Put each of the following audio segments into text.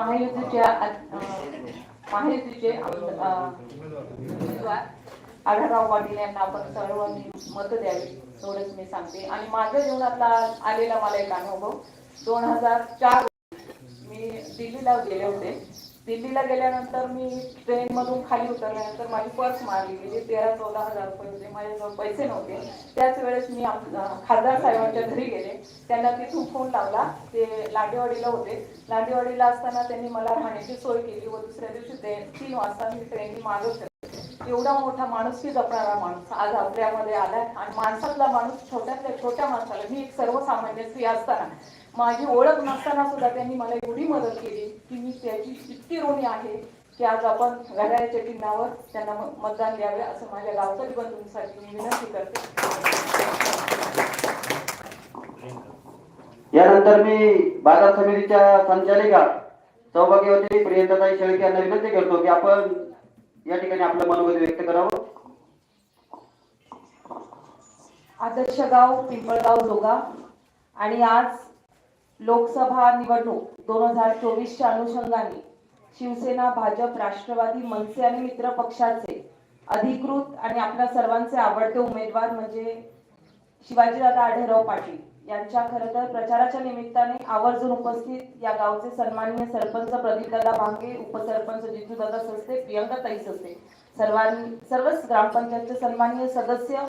महायुतीच्या महायुतीचे उमेदवार आढळराव पाटील यांना आपण सर्वांनी मत द्यावी एवढंच मी सांगते. आणि माझ्या जीवनातला आलेला मला एक अनुभव दोन हजार चार मी दिल्लीला गेले होते. दिल्लीला गेल्यानंतर मी ट्रेन मधून खाली उतरल्यानंतर माझी पर्स मारली. म्हणजे गेली तेरा चौदा हजार रुपये होते. माझ्याजवळ पैसे नव्हते. त्याच वेळेस मी खासदार साहेबांच्या घरी गेले. त्यांना तिथून फोन लावला. ते लांडेवाडीला होते. लांडेवाडीला असताना त्यांनी मला राहण्याची सोय केली व दुसऱ्या दिवशी ते तीन वाजता मी ट्रेननी मागत होते एवढा मोठा माणूस की जपणारा माणूस. आज आपल्यामध्ये आलाय आणि माणसातला माणूस छोट्यातल्या छोट्या माणसाला मी एक सर्वसामान्य स्त्री असताना माझी ओळख नसताना सुद्धा त्यांनी मला एवढी मदत केली की मी त्याची इतकी ऋणी आहे की आज आपण घड्याळ्याच्या चिन्हावर त्यांना मतदान द्यावे असं माझ्या गावकरी बंधूंसाठी मी विनंती करते. यानंतर मी बाजार समितीच्या संचालिका सौभाग्यवती प्रियंकाताई शेळके यांना विनंती करतो की आपण या ठिकाणी आपलं मनोगत व्यक्त करावं. आदर्श गाव पिंपळगाव जोगा. आणि आज लोकसभा निवडणूक दोन हजार चोवीसच्या अनुषंगाने शिवसेना भाजप राष्ट्रवादी मनसे आणि मित्र पक्षाचे अधिकृत आणि आपल्या सर्वांचे आवडते उमेदवार म्हणजे शिवाजीदादा आढळराव पाटील. यांच्या खरं तर प्रचाराच्या निमित्ताने आवर्जून उपस्थित या गावचे सन्माननीय सरपंच प्रदीपदादा भांगे उपसरपंच जितूदादा सस्ते प्रियंकाताई सस्ते सर्वांनी सर्वच ग्रामपंचायतचे सन्माननीय सदस्य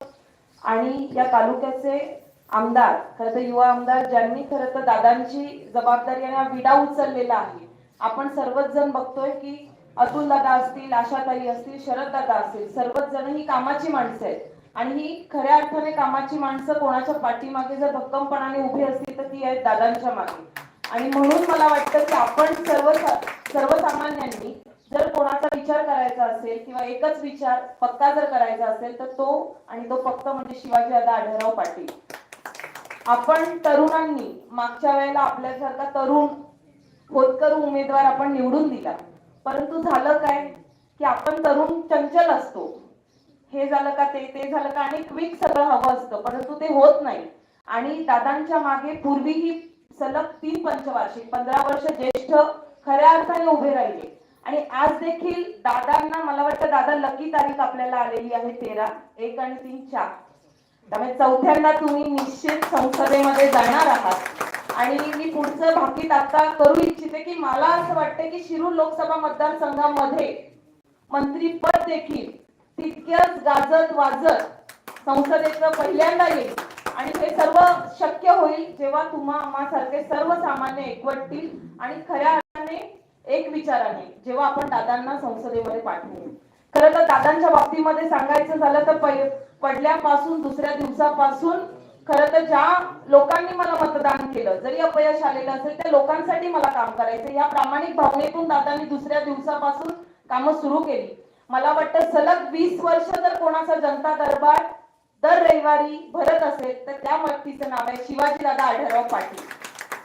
आणि या तालुक्याचे आमदार खरं तर युवा आमदार ज्यांनी खरं तर दादांची जबाबदारी आणि हा विडा उचललेला आहे. आपण सर्वच जण बघतोय की अतुल दादा असतील आशाताई असतील शरद दादा असतील सर्वच जण ही कामाची माणसं आहेत. आणि ही खऱ्या अर्थाने कामाची माणसं कोणाच्या पाठीमागे जर भक्कमपणाने उभी असतील तर ती आहेत दादांच्या मागे. आणि म्हणून मला वाटतं की आपण सर्व सर्वसामान्यांनी जर कोणाचा विचार करायचा असेल किंवा एकच विचार पक्का जर करायचा असेल तर तो आणि तो फक्त म्हणजे शिवाजी दादा आढळराव पाटील. आपण तरुणांनी मागच्या वेळेला आपल्यासारखा तरुण होतकर उमेदवार आपण निवडून दिला. परंतु झालं काय? की आपण तरुण चंचल असतो. हे झालं का ते ते झालं का? आणि क्विक सगळं हवं असतं. परंतु ते होत नाही. आणि दादांच्या मागे पूर्वीही सलग तीन पंचवार्षिक पंधरा वर्ष ज्येष्ठ खऱ्या अर्थाने उभे राहिले. आणि आज देखील दादांना मला वाटतं दादा लकी तारीख आपल्याला आलेली आहे तेरा एक आणि तीन चार. त्यामुळे चौथ्यांदा तुम्ही निश्चित संसदेमध्ये जाणार आहात. आणि मी पुढचं भाकीत आता करू इच्छिते की मला असं वाटतं की शिरूर लोकसभा मतदारसंघामध्ये मंत्रीपद देखील तितक्याच गाजत वाजत संसदेचं पहिल्यांदा येईल. आणि हे सर्व शक्य होईल जेव्हा तुम्हा आम्हासारखे सर्वसामान्य एकवटतील आणि खऱ्या अर्थाने एक विचाराने जेव्हा आपण दादांना संसदेमध्ये पाठवू. खरं तर दादांच्या बाबतीमध्ये सांगायचं झालं तर पडल्यापासून दुसऱ्या दिवसापासून खरं तर ज्या लोकांनी मला मतदान केलं जरी अपयश आलेलं असेल त्या लोकांसाठी मला काम करायचं. या प्रामाणिक भावनेतून दादांनी दुसऱ्या दिवसापासून कामं सुरू केली. मला वाटतं सलग वीस वर्ष जर कोणाचा जनता दरबार दर रविवारी भरत असेल तर त्या व्यक्तीचं नाव आहे शिवाजी दादा आढळराव पाटील.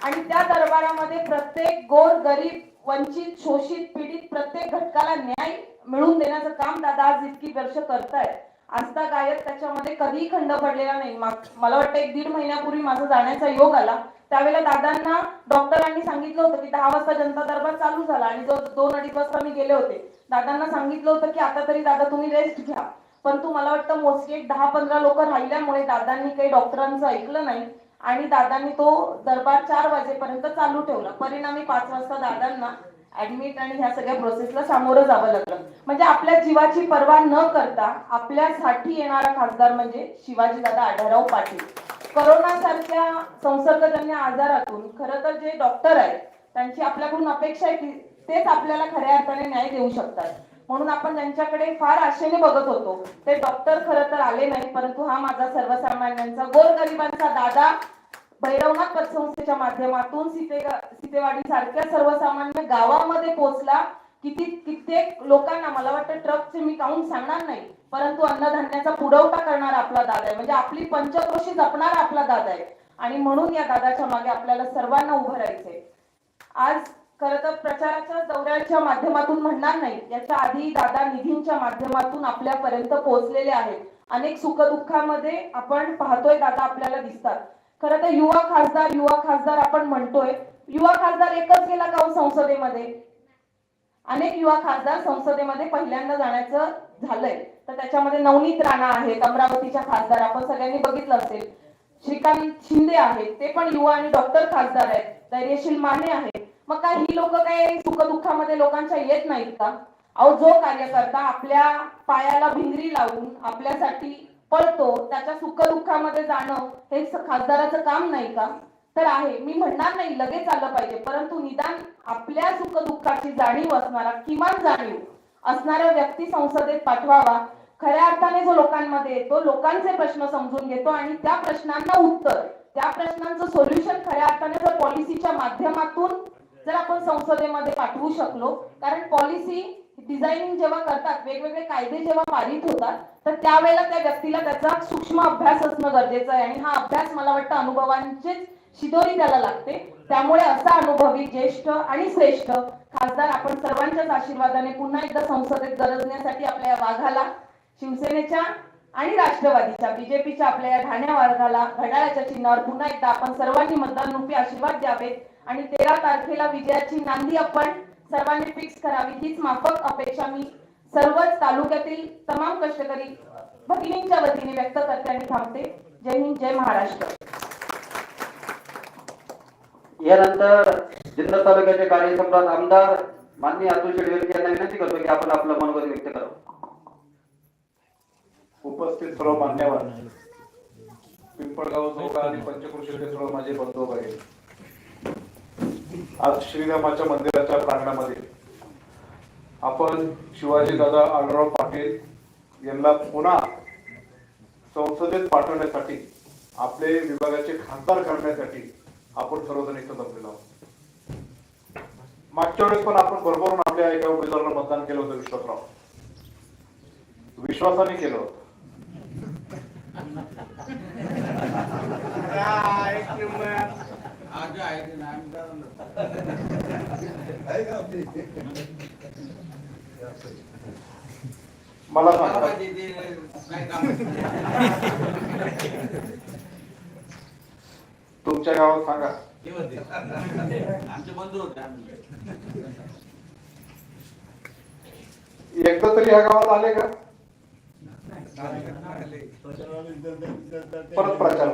आणि त्या दरबारामध्ये प्रत्येक गोर गरीब वंचित शोषित पीडित प्रत्येक घटकाला न्याय मिळवून देण्याचं काम दादा आज इतकी वर्ष करतायत. आस्था गायक त्याच्यामध्ये कधीही खंड पडलेला नाही. मला वाटतं एक दीड महिन्यापूर्वी माझा जाण्याचा योग आला. त्यावेळेला दादांना डॉक्टरांनी सांगितलं होतं की दहा वाजता जनता दरबार चालू झाला आणि जो दोन अडीच वाजता मी गेले होते दादांना सांगितलं होतं की आता तरी दादा तुम्ही रेस्ट घ्या. परंतु मला वाटतं मोस्टली एक दहा पंधरा लोक राहिल्यामुळे दादांनी काही डॉक्टरांचं ऐकलं नाही आणि दादांनी तो दरबार चार वाजेपर्यंत चालू ठेवला. परिणामी पाच वाजता दादांना ऍडमिट आणि ह्या सगळ्या प्रोसेसला सामोरं जावं लागलं. म्हणजे आपल्या जीवाची पर्वा न करता आपल्यासाठी येणारा खासदार म्हणजे शिवाजी दादा आढळराव पाटील. करोना सारख्या संसर्गजन्य आजारातून खरं तर जे डॉक्टर आहेत त्यांची आपल्याकडून अपेक्षा आहे की तेच आपल्याला खऱ्या अर्थाने न्याय देऊ शकतात. म्हणून आपण त्यांच्याकडे फार आशेने बघत होतो ते डॉक्टर खरं तर आले नाही परंतु हा माझा सर्वसामान्यांचा गोरगरिबांचा दादा भैरवनाथ पतसंस्थेच्या माध्यमातून सीते सीतेवाडी सारख्या सर्वसामान्य गावामध्ये पोहोचला. किती कित्येक लोकांना मला वाटतं ट्रकचे मी काउंट सांगणार नाही परंतु अन्नधान्याचा पुरवठा करणारा आपला दादा आहे. म्हणजे आपली पंचक्रोशी जपणार आपला दादा आहे. आणि म्हणून या दादाच्या मागे आपल्याला सर्वांना उभं राहायचंय. आज खरं तर प्रचाराच्या दौऱ्याच्या माध्यमातून म्हणणार नाही याच्या आधी दादा निधींच्या माध्यमातून आपल्यापर्यंत पोहोचलेले आहेत. अनेक सुखदुःखामध्ये आपण पाहतोय दादा आपल्याला दिसतात. खरं तर युवा खासदार युवा खासदार आपण म्हणतोय. युवा खासदार एकच गेला का हो संसदेमध्ये? अनेक युवा खासदार संसदेमध्ये पहिल्यांदा जाण्याचं झालंय. तर त्याच्यामध्ये नवनीत राणा आहेत अमरावतीच्या खासदार. आपण सगळ्यांनी बघितलं असेल. श्रीकांत शिंदे आहेत ते पण युवा आणि डॉक्टर खासदार आहेत. धैर्यशील माने आहेत. मग काय ही लोक काय सुखदुःखामध्ये लोकांच्या येत नाहीत का? अहो जो कार्यकर्ता आपल्या पायाला भिंगरी लावून आपल्यासाठी पळतो त्याच्या सुखदुःखामध्ये जाणं हे खासदाराचं काम नाही का? तर आहे. मी म्हणणार नाही लगेच आलं पाहिजे. परंतु निदान आपल्या सुखदुःखाची जाणीव असणारा किमान जाणीव असणाऱ्या व्यक्ती संसदेत पाठवावा. खऱ्या अर्थाने जो लोकांमध्ये येतो लोकांचे प्रश्न समजून घेतो आणि त्या प्रश्नांना उत्तर त्या प्रश्नांचं सोल्युशन खऱ्या अर्थाने जर पॉलिसीच्या माध्यमातून जर आपण संसदेमध्ये पाठवू शकलो कारण पॉलिसी डिझायनिंग जेव्हा करतात वेगवेगळे कायदे जेव्हा पारित होतात तर त्यावेळेला त्या व्यक्तीला त्याचा सूक्ष्म अभ्यास असणं गरजेचं आहे. आणि हा अभ्यास मला वाटतं अनुभवांचेच शिदोरी त्याला लागते. त्यामुळे असा अनुभवी ज्येष्ठ आणि श्रेष्ठ खासदार आपण सर्वांच्याच आशीर्वादाने पुन्हा एकदा संसदेत गरजण्यासाठी आपल्या या वाघाला शिवसेनेच्या आणि राष्ट्रवादीच्या बीजेपीच्या आपल्या या ठाण्या वाघाला घड्याळाच्या चिन्हावर पुन्हा एकदा आपण सर्वांनी मतदान रूपी आशीर्वाद द्यावेत. आणि तेरा तारखेला विजयाची नांदी आपण सर्वांनी फिक्स करावी हीच माफक अपेक्षा मी सर्वच तालुक्यातील तमाम कष्टकरी भगिनींच्या वतीने व्यक्त करते आणि थांबते. जय हिंद जय महाराष्ट्र. यानंतर जिल्हा तालुक्याचे कार्यसम्राट आमदार माननीय अतुल शेडवेल यांना विनंती करतो की आपण आपलं मनोगत व्यक्त करावं. उपस्थित सर्व मान्यवर पिंपळगाव चौका आणि पंचकृषीचे सर्व माझे बंधू आहे आज श्रीरामाच्या मंदिराच्या प्रांगणामध्ये. आपण शिवाजी दादा आढळराव पाटील यांना पुन्हा संसदेत पाठवण्यासाठी आपले विभागाचे खासदार करण्यासाठी आपण सर्वजण इथं जमलेलो आहोत. मागच्या वेळेस पण आपण भरभरून आपल्या एका उमेदवाराला मतदान केलं होतं विश्वासराव. विश्वासाने केलं होतं. मला सांगा. तुमच्या गावात सांगा. आमचे बंधू होते आम्ही. एकदा तरी ह्या गावात आले का? परत प्रचार.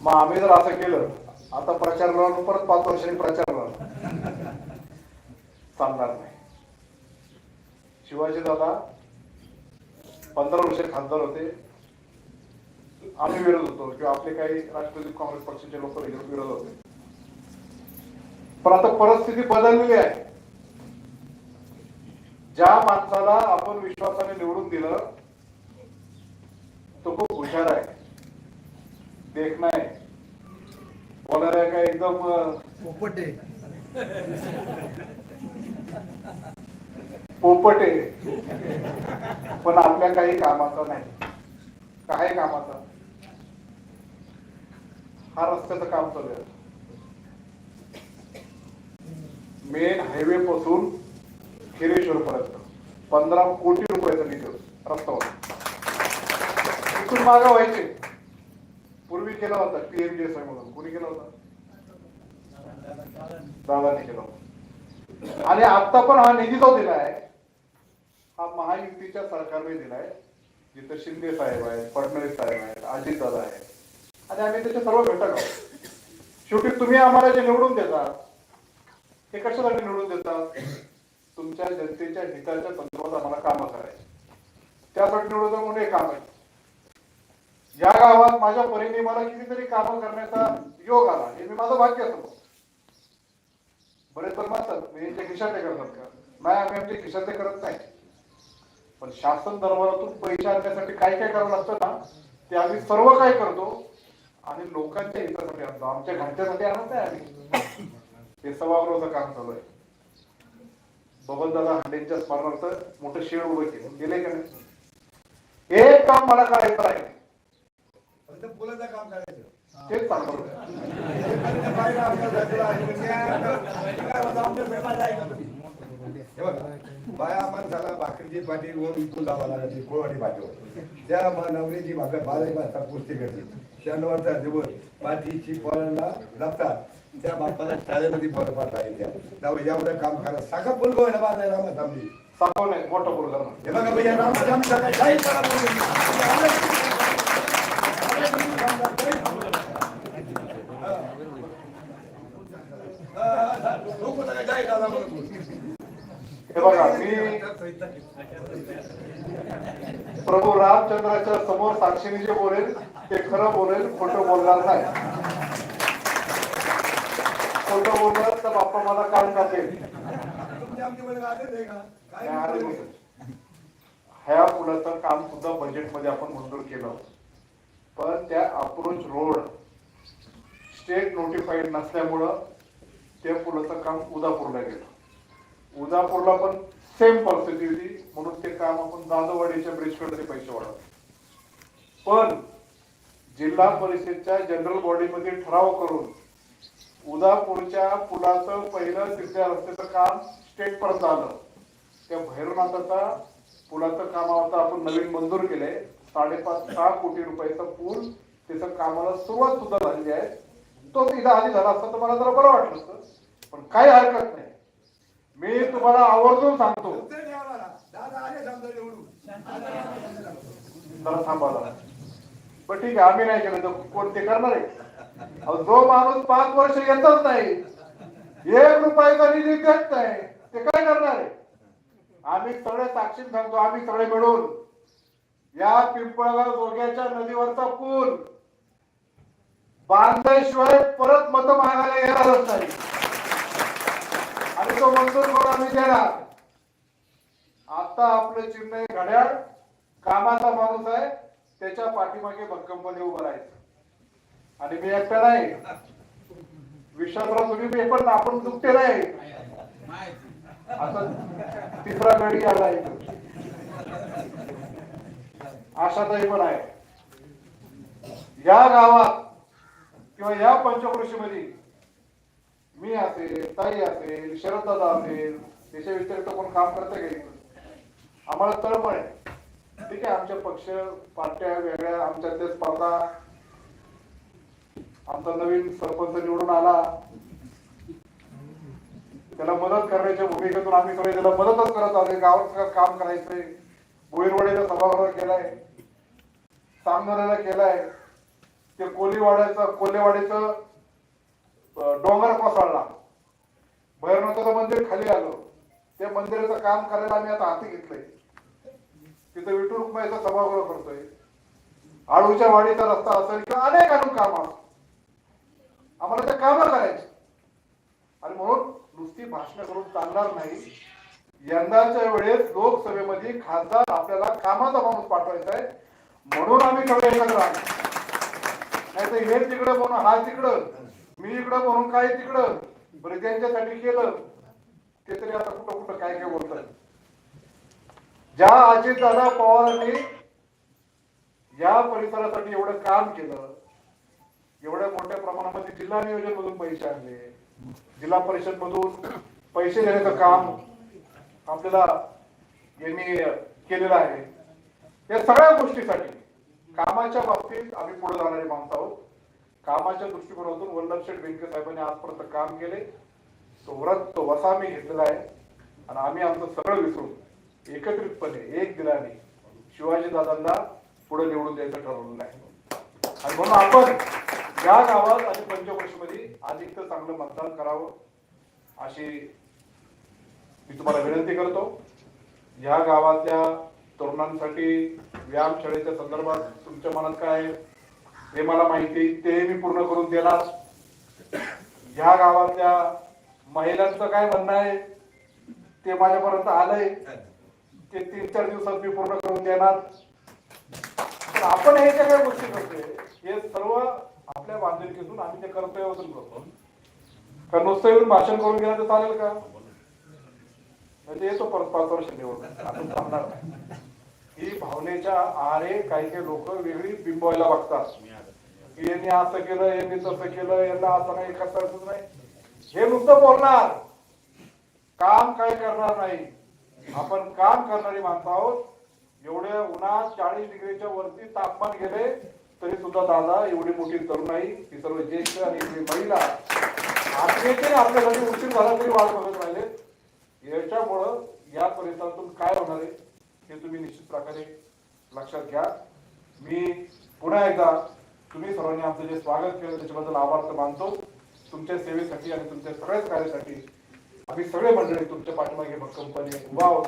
मग आम्ही जर असं केलं आता प्रचार लावून परत पाच वर्षांनी प्रचार लावून चालणार नाही. शिवाजी दादा पंधरा वर्ष खासदार होते. आम्ही विरोध होतो किंवा आपले काही राष्ट्रवादी काँग्रेस पक्षाचे लोक विरोध होते. पण आता परिस्थिती बदललेली आहे. ज्या माणसाला आपण विश्वासाने निवडून दिलं हुशार आहे. देखणं आहे. बोलणार आहे का एकदम अं, पोपट आहे. पण आपल्या काही कामाचा नाही. काय कामाचा? हा रस्त्याचं काम चालू आहे. मेन हायवे पासून हिरेश्वर पर्यंत पंधरा कोटी रुपयाचा निधी होता रस्ता होता इथून मागा व्हायचे पूर्वी केला होता पीएमजीएसआय म्हणून कोणी केला होता? दादाने केला होता. आणि आता पण हा निधी जो दिलाय हा महायुतीच्या सरकारने दिलाय जिथं शिंदे साहेब आहेत फडणवीस साहेब आहेत अजित दादा आहेत. आणि आम्ही त्याचे सर्व घटक आहोत. शेवटी तुम्ही आम्हाला जे निवडून देतात हे कशासाठी निवडून देतात तुमच्या जनतेच्या हिताच्या संदर्भात आम्हाला कामं करायची. त्यासाठी निवडून म्हणून हे काम आहे. या गावात माझ्या परीने मला कितीतरी कामं करण्याचा योग आला हे मी माझं भाग्य समजतो. बरेच तर म्हणतात मी यांच्या खिशातले करतात का? नाही आम्ही आमच्या खिशातले करत नाही. पण शासन दरबारातून पैसे आणण्यासाठी काय काय करावं लागतं ना ते आम्ही सर्व काय करतो आणि लोकांच्या हितासाठी आणतो. आमच्या घरच्यासाठी आणत नाही आम्ही. ते सभागृहाचं काम चालू आहे. बबनदादा हांडेंच्या स्मरणार्थ मोठं शेड उभं केलं. गेले का नाही? एक काम मला करायचं आहे. फुलाचं काम करायचं. तेच बाया माणसाला भाकरीची पाठी वर विकून जावं लागते कोळवाडी पाठीवर त्या नवरीची भाकर बाराही माणसा कुस्ती करते शनिवारचा दिवस पाठीची पोरांना लागतात त्या बापाला शाळेमध्ये पोरं पाठवायच्या जाऊ एवढं काम करा. साखा बोलगो आहे ना माझा रामा थांबली सांगू नाही मोठं जरा. हे बघा भैया रामा थांबचा काही करा हे बघा मी प्रभू रामचंद्राच्या समोर साक्षीने जे बोलेल ते खरं बोलेल खोटं बोलणार नाही. खोटं बोलणार तर बाप्पा मला काम करते ह्या पुलाचं काम सुद्धा बजेटमध्ये आपण मंजूर केलं पण त्या अप्रोच रोड स्टेट नोटिफाईड नसल्यामुळं त्या पुलाचं काम उदापूरला गेलं. उदापूरला पण सेम परिस्थिती होती. म्हणून ते काम आपण दादोवाडीच्या ब्रिजकडे पैसे वाढवले. पण जिल्हा परिषदच्या जनरल बॉडीमध्ये ठराव करून उदापूरच्या पुलाचं पहिलं तिसऱ्या रस्त्याचं काम स्टेट पर्यंत आलं. त्या भैरवनाथाचा पुलाचं काम आता आपण नवीन मंजूर केलंय. साडेपाच सहा कोटी रुपयाचा पूल त्याचं कामाला सुरुवात सुद्धा झालेली आहे. तो तिथं आधी झाला असता तर मला जरा बरं वाटलं असतं. पण काही हरकत नाही. मी तुम्हाला आवर्जून सांगतो. जरा थांबा पण ठीक आहे आम्ही नाही केलं तर कोण ते करणार आहे? अहो, जो माणूस पाच वर्ष येतच नाही एक रुपयाचा निधी देत नाही ते काय करणार आहे? आम्ही सगळे साक्षी सांगतो आम्ही सगळे मिळून या पिंपळगाव जोग्याच्या नदीवरचा पूल बांधल्याशिवाय परत मत मागायला येणारच नाही. आणि तो मंजूर करून आम्ही देणार. आता आपलं चिन्ह घड्याळ कामाचा माणूस आहे त्याच्या पाठीमागे भक्कमपणे उभं राहायचं. आणि मी एकटा नाही. विश्वासराव तुम्ही मी पण आपण दुखते नाही. आता तिसरा गडी आला आशाताई पण आहे. या गावात किंवा या पंचकृषीमध्ये मी असेल ताई असेल शरददादा असेल त्याच्या व्यतिरिक्त कोण काम करता येईल आम्हाला तळमळ आहे. ठीक आहे आमच्या पक्ष पार्ट्या वेगळ्या आमच्या स्पर्धा आमचा नवीन सरपंच निवडून आला. त्याला मदत करण्याच्या भूमिकेतून आम्ही सगळे त्याला मदतच करत आहोत गावात काम करायचंय. गोईरवाडीला सभागृह केलाय. सामनाला केलाय. ते कोलीवाड्याचं कोल्हेवाडीचं डोंगर कोसळला. भैरवनाथाचं मंदिर खाली आलं. त्या मंदिराचं काम करायला आम्ही आता हाती घेतलंय. तिथं विठू रुक्माईचा सभागृह करतोय. आळूच्या वाडीचा रस्ता असेल किंवा अनेक अनेक काम आम्हाला ते कामं करायचे. आणि म्हणून नुसती भाषण करून चालणार नाही. यंदाच्या वेळेस लोकसभेमध्ये खासदार आपल्याला कामाचा माणूस पाठवायचा आहे. म्हणून आम्ही सगळे एकत्र आलो. नाही तर हे तिकडं म्हणून हा तिकडं. मी इकडं बनवून काय तिकडं? बरं त्यांच्यासाठी केलं. ते तरी आता कुठं कुठं काय काय बोलतात. ज्या अजितदादा पवारांनी या परिसरासाठी एवढं काम केलं एवढ्या मोठ्या प्रमाणामध्ये जिल्हा नियोजन मधून पैसे आणले जिल्हा परिषद मधून पैसे देण्याचं काम आपल्याला यांनी केलेलं आहे. या सगळ्या गोष्टीसाठी कामाच्या बाबतीत आम्ही पुढे जाणारे माणसं आहोत. कामाच्या दृष्टिकोनातून वल्लभशेठ शेठ साहेबांनी आजपर्यंत काम केले. तो व्रत तो वसा मी घेतलेला आहे. आणि आम्ही आमचं सगळं विसरून एकत्रितपणे एक दिलाने शिवाजी दादांना पुढे निवडून द्यायचं ठरवलेलं आहे. आणि म्हणून आपण या गावात आणि पंचवर्षमध्ये अधिक चांगलं मतदान करावं अशी मी तुम्हाला विनंती करतो. या गावातल्या तरुणांसाठी व्यायाम शाळेच्या संदर्भात तुमच्या मनात काय आहे? हे मला माहिती ते मी पूर्ण करून देणार. ह्या गावातल्या महिलांचं काय म्हणणं आहे? ते माझ्यापर्यंत आलंय. ते तीन चार दिवसात मी पूर्ण करून देणार. आपण हे ज्या काही गोष्टी करतोय. हे सर्व आपल्या बांधिलकीतून आम्ही ते कर्तव्यातून करतो. कारण नुसतं येऊन भाषण करून गेलं तर चालेल का? म्हणजे येतो परत पाच वर्ष निवडून. आपण थांबणार नाही. ही भावनेच्या आहारे काही काही लोक वेगळी बिंबवायला बघतात. की यांनी असं केलं यांनी तसं केलं यांना असं नाही करता असं नाही. हे नुसतं बोलणार. काम काय करणार नाही. आपण काम करणारी माणसं आहोत. एवढ्या उन्हात चाळीस डिग्रीच्या वरती तापमान गेले तरी सुद्धा दादा एवढी मोठी तरुणाई ही सर्व ज्येष्ठ आणि महिला. आपल्याचे आपल्यासाठी उशीर झाला तरी वाट बघत राहिले याच्यामुळं या परिसरातून काय होणार आहे? हे तुम्ही निश्चित प्रकारे लक्षात घ्या. मी पुन्हा एकदा तुम्ही सर्वांनी आमचं जे स्वागत केलं त्याच्याबद्दल आभार तर मानतो. तुमच्या सेवेसाठी आणि तुमच्या सगळ्याच कार्यासाठी आम्ही सगळे मंडळी तुमच्या पाठीमागे भक्कमपणे उभा आहोत.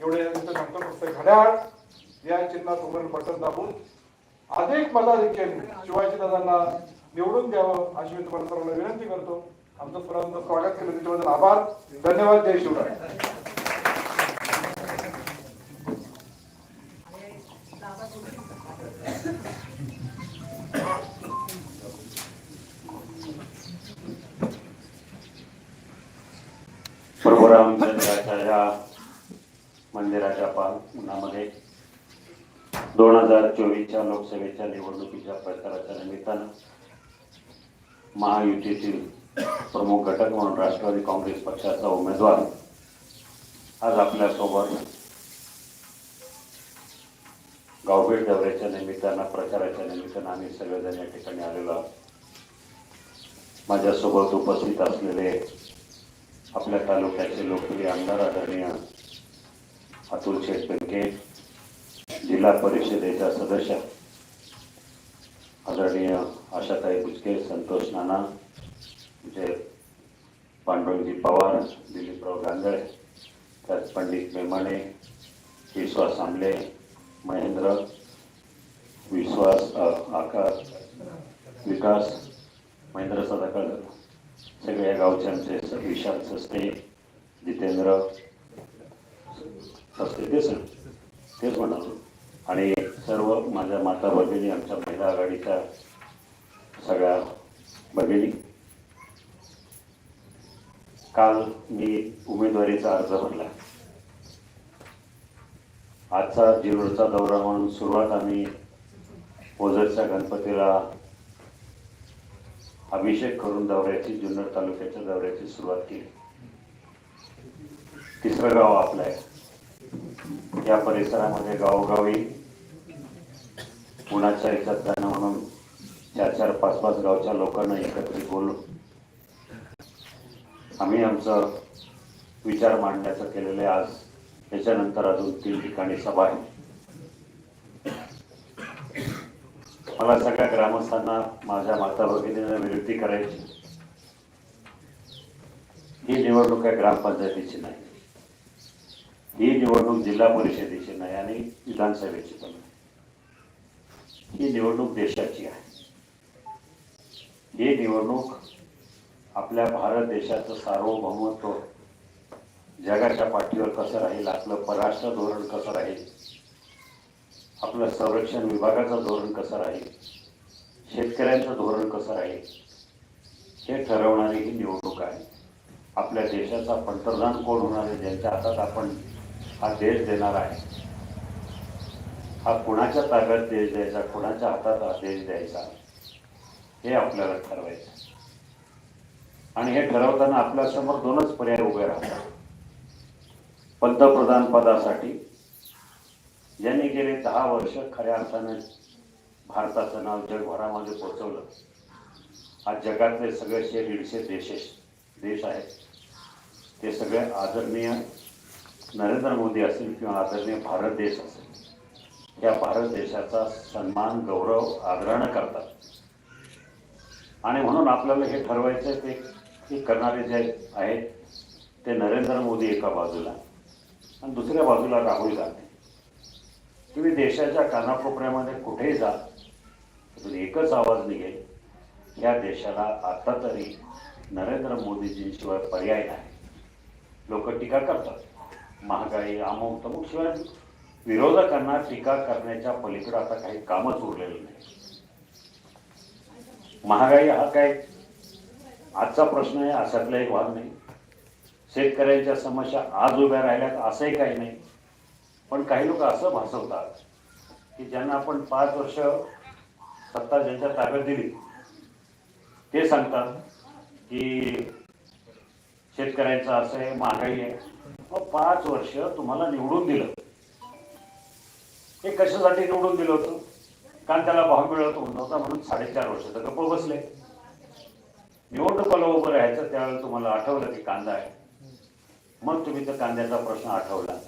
एवढे तुमचं सांगतो फक्त घड्याळ या चिन्हात उघड बटन दाबून अधिक मताधिक्याने शिवाजी दादांना निवडून द्यावं अशी मी तुम्हाला सर्वांना विनंती करतो. आमचं सर्वांचं स्वागत केलं त्याच्याबद्दल आभार. धन्यवाद जय शिवराय प्रभू रामचंद्राच्या या मंदिराच्या पालनामध्ये दोन हजार चोवीसच्या लोकसभेच्या निवडणुकीच्या प्रचाराच्या निमित्तानं महायुतीतील प्रमुख घटक म्हणून राष्ट्रवादी काँग्रेस पक्षाचा उमेदवार आज आपल्यासोबत गावभेट दौऱ्याच्या निमित्तानं प्रचाराच्या निमित्तानं आम्ही सगळेजण या ठिकाणी आलेलो आहोत. माझ्यासोबत उपस्थित असलेले आपल्या तालुक्याचे लोकप्रिय आमदार आदरणीय अतुल शेटपेंके जिल्हा परिषदेच्या सदस्य आदरणीय आशाताई बुचके संतोष नाना म्हणजे पांडुरंगजी पवार दिलीपराव गांगळे त्यात पंडित मेमाने विश्वास आंबले महेंद्र विश्वास आकाश विकास महेंद्र सदाकळ सगळ्या गावच्यांचे स- विशाल सस्ते जितेंद्र सस्ते तेच तेच म्हणालो आणि सर्व माझ्या माता भगिनी आमच्या महिला आघाडीच्या सगळ्या भगिनी. काल मी उमेदवारीचा अर्ज भरला. आजचा जिरोडचा दौरा म्हणून सुरुवात आम्ही ओझरच्या गणपतीला अभिषेक करून दौऱ्याची जुन्नर तालुक्याच्या दौऱ्याची सुरुवात केली. तिसरं गाव आपलं आहे. या परिसरामध्ये गावोगावी कुणाच्या याच्यात जाणं म्हणून चार चार पाच पाच गावच्या लोकांना एकत्रित बोलून आम्ही आमचं विचार मांडण्याचं केलेलं आहे आज. त्याच्यानंतर अजून तीन ठिकाणी सभा आहे. मला सगळ्या ग्रामस्थांना माझ्या माता भगिनींना विनंती करायची. ही निवडणूक आहे ग्रामपंचायतीची नाही. ही निवडणूक जिल्हा परिषदेची नाही आणि विधानसभेची पण नाही. ही निवडणूक देशाची आहे. ही निवडणूक आपल्या भारत देशाचं सार्वभौमत्व जगाच्या पाठीवर कसं राहील आपलं परराष्ट्र धोरण कसं राहील आपलं संरक्षण विभागाचं धोरण कसं राहील शेतकऱ्यांचं धोरण कसं राहील हे ठरवणारी ही निवडणूक आहे. आपल्या देशाचा पंतप्रधान कोण होणार आहे ज्यांच्या हातात आपण हा देश देणार आहे हा कुणाच्या ताब्यात देश द्यायचा कुणाच्या हातात आदेश देश द्यायचा हे आपल्याला ठरवायचं. आणि हे ठरवताना आपल्यासमोर दोनच पर्याय उभे राहतात. पंतप्रधान पदासाठी ज्यांनी गेले दहा वर्ष खऱ्या अर्थाने भारताचं नाव जगभरामध्ये पोचवलं. आज जगातले सगळेशे दीडशे देश देश आहेत. ते सगळे आदरणीय नरेंद्र मोदी असतील किंवा आदरणीय भारत देश असेल. या भारत देशाचा सन्मान गौरव आग्रहण करतात. आणि म्हणून आपल्याला हे ठरवायचं आहे ते की करणारे जे आहेत ते नरेंद्र मोदी एका बाजूला आणि दुसऱ्या बाजूला राहुल गांधी. तुम्ही देशाच्या कानाकोपऱ्यामध्ये कुठेही जा तिथून एकच आवाज निघेल या देशाला आता तरी नरेंद्र मोदीजींशिवाय पर्याय नाही. लोक टीका करतात. महागाई अमुक तमुक शिवाय विरोधकांना टीका करण्याच्या पलीकडे आता काही कामच उरलेलं नाही महागाई हा काय? आजचा प्रश्न आहे अशातला एक वाद नाही. शेतकऱ्यांच्या समस्या आज उभ्या राहिल्यात असंही काही नाही. पण काही लोक असं भासवतात की ज्यांना आपण पाच वर्ष सत्ता ज्यांच्या ताब्यात दिली ते सांगतात की शेतकऱ्यांचं असं आहे महागाई आहे. मग पाच वर्ष तुम्हाला निवडून दिलं. हे कशासाठी निवडून दिलं होतं? कारण त्याला भाव मिळत नव्हता म्हणून साडेचार वर्ष तर गप्प बसले. निवडणुकाला उभं राहायचं त्यावेळेला तुम्हाला आठवलं की कांदा आहे. मग तुम्ही त्या कांद्याचा प्रश्न आठवला.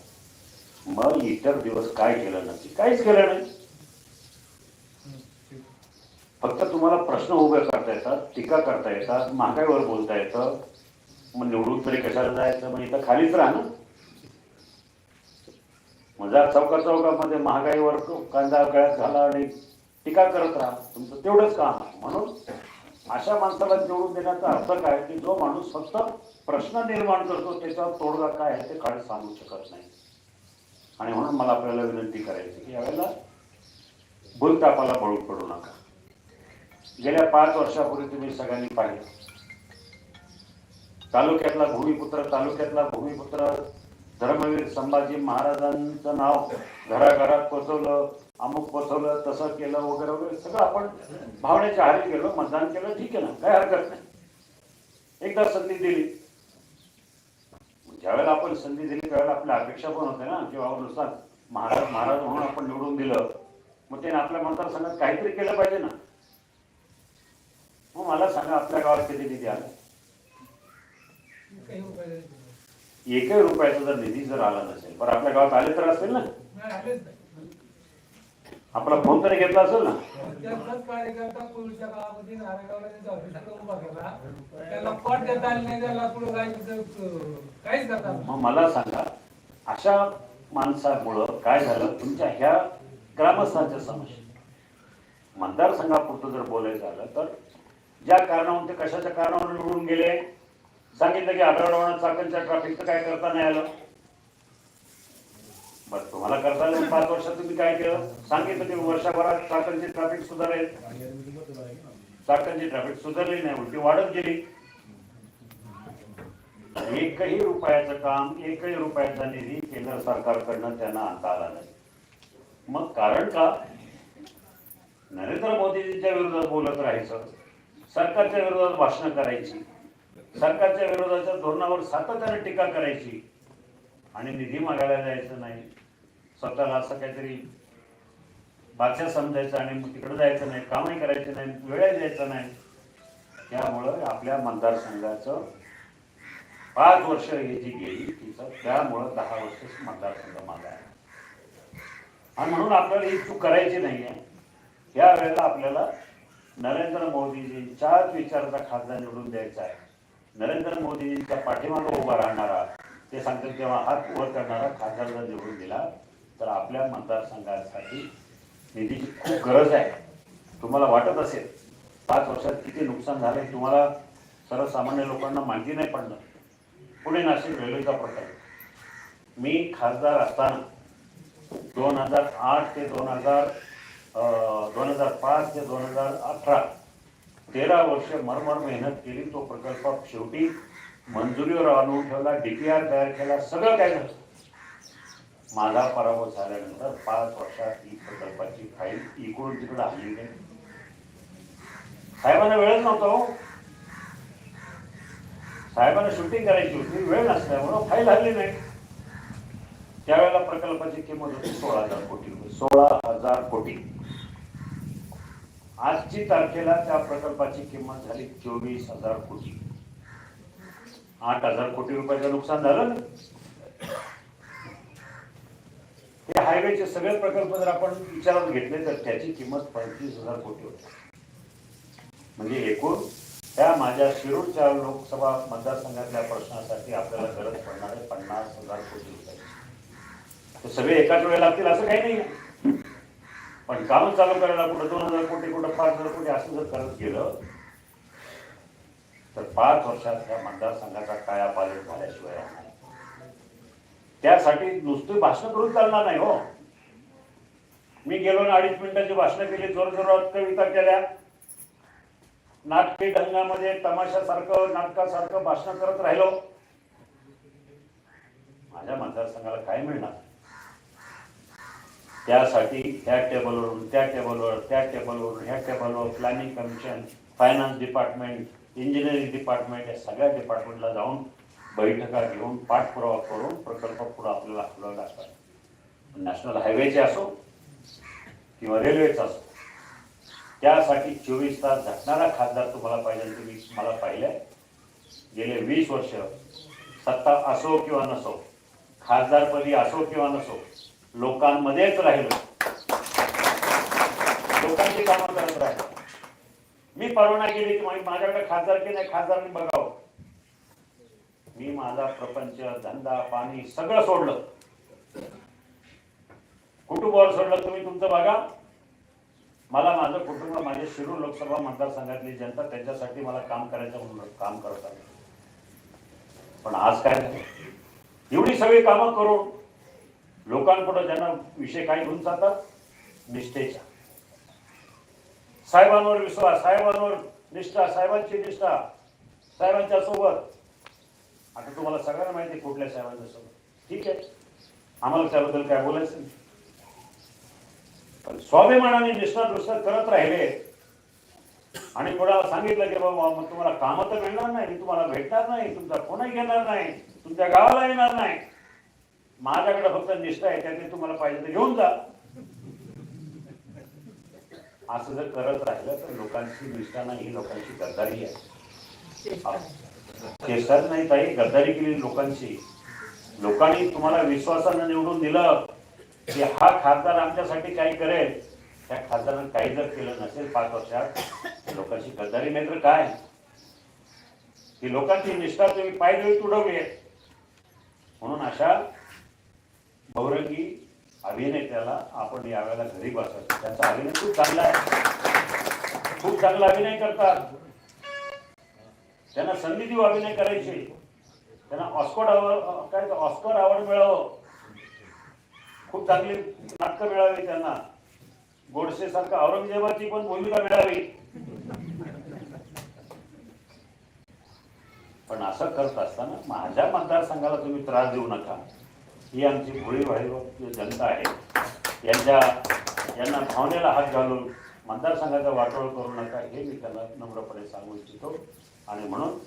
मग इतर दिवस काय केलं नक्की? काहीच केलं नाही. फक्त तुम्हाला प्रश्न उभे करता येतात टीका करता येतात महागाईवर बोलता येतं. मग निवडून तरी कशाला जायचं? मग इथं खालीच राहा ना. मजा चौका चौकामध्ये महागाईवर कांदा गळ्यात झाला आणि टीका करत राहा. तुमचं तेवढंच काम म्हणून अशा माणसाला निवडून देण्याचा अर्थ काय? की जो माणूस फक्त प्रश्न निर्माण करतो त्याच्यावर तोडगा काय आहे ते काळ सांगू शकत नाही. आणि म्हणून मला आपल्याला विनंती करायची की यावेळेला भूलतापाला बळू पडू नका. गेल्या पाच वर्षापूर्वी तुम्ही सगळ्यांनी पाहिलं. तालुक्यातला भूमिपुत्र तालुक्यातला भूमिपुत्र धर्मवीर संभाजी महाराजांचं नाव घराघरात पोचवलं अमुक पोचवलं तसं केलं वगैरे वगैरे सगळं आपण भावनेच्या हारी गेलो मतदान केलं ठीक आहे ना काय हरकत नाही. एकदा संधी दिली. ज्यावेळेला आपण संधी दिली त्यावेळेला आपल्या अपेक्षा पण होते ना किंवा नुसार महाराज महाराज म्हणून आपण निवडून दिलं. मग त्याने आपल्या मतदारसंघात काहीतरी केलं पाहिजे ना. मग मला सांगा आपल्या गावात किती निधी आला? एकही रुपयाचा जर निधी जर आला नसेल पण आपल्या गावात आले तर असेल ना? आपला फोन तरी घेतला असेल ना? त्याचाच कार्यकर्ता पूर्वीच्या काळामध्ये नारायणगावला त्यांच्या ऑफिसला उभा केला. त्याला पट देता आली नाही त्याला पुढे जायचं काहीच करता आलं नाही. मग मला सांगा अशा माणसामुळं काय झालं? तुमच्या ह्या ग्रामस्थांच्या समस्या. मतदारसंघापुरतं जर बोलायचं झालं तर ज्या कारणावरून ते कशाच्या कारणावरून निवडून गेले? सांगितलं की आढळवाडा चाकणच्या ट्रॅफिकचं काय करता नाही आलं. बरं तुम्हाला करता आलं पाच वर्षात तुम्ही काय केलं? सांगितलं की वर्षभरात चाकणची ट्रॅफिक सुधारेल. चाकणची ट्रॅफिक सुधारली नाही उलटी वाढत गेली. एकही रुपयाचं काम एकही रुपयाचा निधी केंद्र सरकारकडनं त्यांना आणता आला नाही. मग कारण का? नरेंद्र मोदीजींच्या विरोधात बोलत राहायचं सरकारच्या विरोधात भाषण करायची. सरकारच्या विरोधाच्या धोरणावर सातत्याने टीका करायची आणि निधी मागायला जायचं नाही. स्वतःला असं काहीतरी बादशाह समजायचं आणि मग तिकडे जायचं नाही कामही करायचं नाही वेळही द्यायचं नाही. त्यामुळं आपल्या मतदारसंघाचं पाच वर्ष ही जी गेली तिचं त्यामुळं दहा वर्ष मतदारसंघ मागा आहे. आणि म्हणून आपल्याला ही चूक करायची नाही आहे या वेळेला आपल्याला नरेंद्र मोदीजींच्याच विचाराचा खासदार निवडून द्यायचा आहे. नरेंद्र मोदींच्या पाठीमागं उभा राहणारा ते सांगतात तेव्हा हात वर करणारा खासदार जर निवडून दिला. तर आपल्या मतदारसंघासाठी निधीची खूप गरज आहे. तुम्हाला वाटत असेल पाच वर्षात किती नुकसान झालंय तुम्हाला सर्वसामान्य लोकांना माहिती नाही पडणार. पुणे नाशिक रेल्वेचा प्रकार मी खासदार असताना दोन हजार आठ ते दोन हजार दोन हजार पाच ते दोन हजार अठरा तेरा वर्ष मरमर मेहनत केली तो प्रकल्प शेवटी मंजुरीवर आणून ठेवला डीपीआर तयार केला सगळं काय झालं. माझा पराभव झाल्यानंतर पाच वर्षात ही प्रकल्पाची फाईल इकडून तिकडं हल्ली नाही साहेबांना वेळच नव्हता हो. साहेबांना शूटिंग करायची होती वेळ नसल्यामुळं फाईल हल्ली नाही. त्यावेळेला प्रकल्पाची किंमत होती सोळा हजार कोटी रुपये सोळा हजार कोटी. आजची तारखेला त्या प्रकल्पाची किंमत झाली चोवीस हजार कोटी. आठ हजार कोटी रुपयाचं नुकसान झालं. ना ते हायवेचे सगळे प्रकल्प जर आपण विचारात घेतले तर त्याची किंमत पंचवीस हजार कोटी होती. म्हणजे एकूण त्या माझ्या शिरूरच्या लोकसभा मतदारसंघातल्या प्रश्नासाठी आपल्याला गरज पडणारे पन्नास हजार कोटी रुपये सगळे एकाच वेळेला लागतील असं काही नाही पण काम चालू करायला कुठं दोन हजार कोटी कुठं पाच हजार कोटी असं जर करत गेलं तर पाच वर्षात त्या मतदारसंघाचा काया पालट झाल्याशिवाय राहणार त्यासाठी नुसतं भाषण करून चालणार नाही हो. मी गेलो आणि अडीच मिनिटाची भाषणं केली जोर जोरात कविता केल्या. नाटकी ढंगामध्ये तमाशासारखं नाटकासारखं भाषण करत राहिलो. माझ्या मतदारसंघाला काय मिळणार त्यासाठी ह्या टेबलवरून त्या टेबलवर त्या टेबलवरून ह्या टेबलवर planning commission finance department engineering department या सगळ्या डिपार्टमेंटला जाऊन बैठका घेऊन पाठपुरावा करून प्रकल्प पुढे आपल्याला हलवावे लागतात. नॅशनल हायवेचे असो किंवा रेल्वेचा असो. त्यासाठी चोवीस तास झटणारा खासदार तुम्हाला पाहिजे तुम्ही मला पाहिलंय. गेले वीस वर्ष सत्ता असो किंवा नसो खासदारपदी असो किंवा नसो लोकांमध्येच राहिलो. लोकांची कामं करत राहिलो. मी परवाना केली की माझ्याकडे खासदार की नाही खासदारांनी बघावं. मी माझा प्रपंच धंदा पाणी सगळं सोडलं. कुटुंबावर सोडलं तुम्ही तुमचं बघा. मला माझं कुटुंब माझे शिरूर लोकसभा मतदारसंघातली जनता त्यांच्यासाठी मला काम करायचं म्हणून काम करत आहे पण आज काय? एवढी सगळी कामं करून लोकांपुढे ज्यांना विषय काय घेऊन जातात निष्ठेच्या. साहेबांवर विश्वास साहेबांवर निष्ठा साहेबांची निष्ठा साहेबांच्या सोबत. आता तुम्हाला सगळ्यांना माहिती कुठल्या साहेबांच्या सोबत. ठीक आहे. आम्हाला त्याबद्दल काय बोलायचं नाही. पण स्वाभिमानाने निष्ठा दुष्टा करत राहिले. आणि कोणाला सांगितलं की बाबा मग तुम्हाला कामं तर मिळणार नाही तुम्हाला भेटणार नाही तुमचा कोणही घेणार नाही तुमच्या गावाला येणार नाही. माझ्याकडे फक्त निष्ठा आहे त्याने तुम्हाला पाहिजे तर घेऊन जा. असं जर करत राहिलं तर लोकांची निष्ठा नाही ही लोकांची गद्दारी आहे. केसर नाही ताई गद्दारी केली लोकांची. लोकांनी तुम्हाला विश्वासानं निवडून दिलं की हा खासदार आमच्यासाठी काही करेल. त्या खासदारानं काही जर केलं नसेल पाच वर्षात लोकांची गद्दारी नाही तर काय? ही लोकांची निष्ठा तुम्ही पायदळी तुडवली आहे. म्हणून अशा गौरंगी अभिनेत्याला आपण यावेळेला घरी बसायचं त्यांचा अभिनय खूप चांगला आहे. खूप चांगला अभिनय करतात. त्यांना संधी देऊ अभिनय करायची. त्यांना ऑस्कर अवॉर्ड काय ऑस्कर अवॉर्ड मिळावं. खूप चांगली नाटकं मिळावी त्यांना. गोडसे सारखं औरंगजेबाची पण भूमिका मिळावी. पण असं करत असताना माझ्या मतदारसंघाला तुम्ही त्रास देऊ नका. ही आमची भोळी भाई जनता आहे यांच्या यांना भावनेला हात घालून मतदारसंघाचा वाटोळ करू नका हे मी त्यांना नम्रपणे सांगू इच्छितो. आणि म्हणून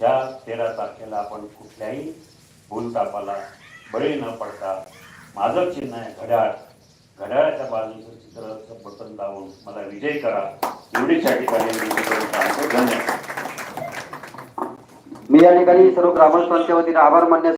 त्या तेरा तारखेला आपण कुठल्याही भूलतापाला बळी न पडता माझं चिन्ह आहे घड्याळ घड्याळाच्या बाजूचं चित्राचं बटन लावून मला विजय करा. एवढीच या ठिकाणी मी धन्यवाद. मी या ठिकाणी सर्व ग्रामस्थांच्या वतीने आभार मानण्यास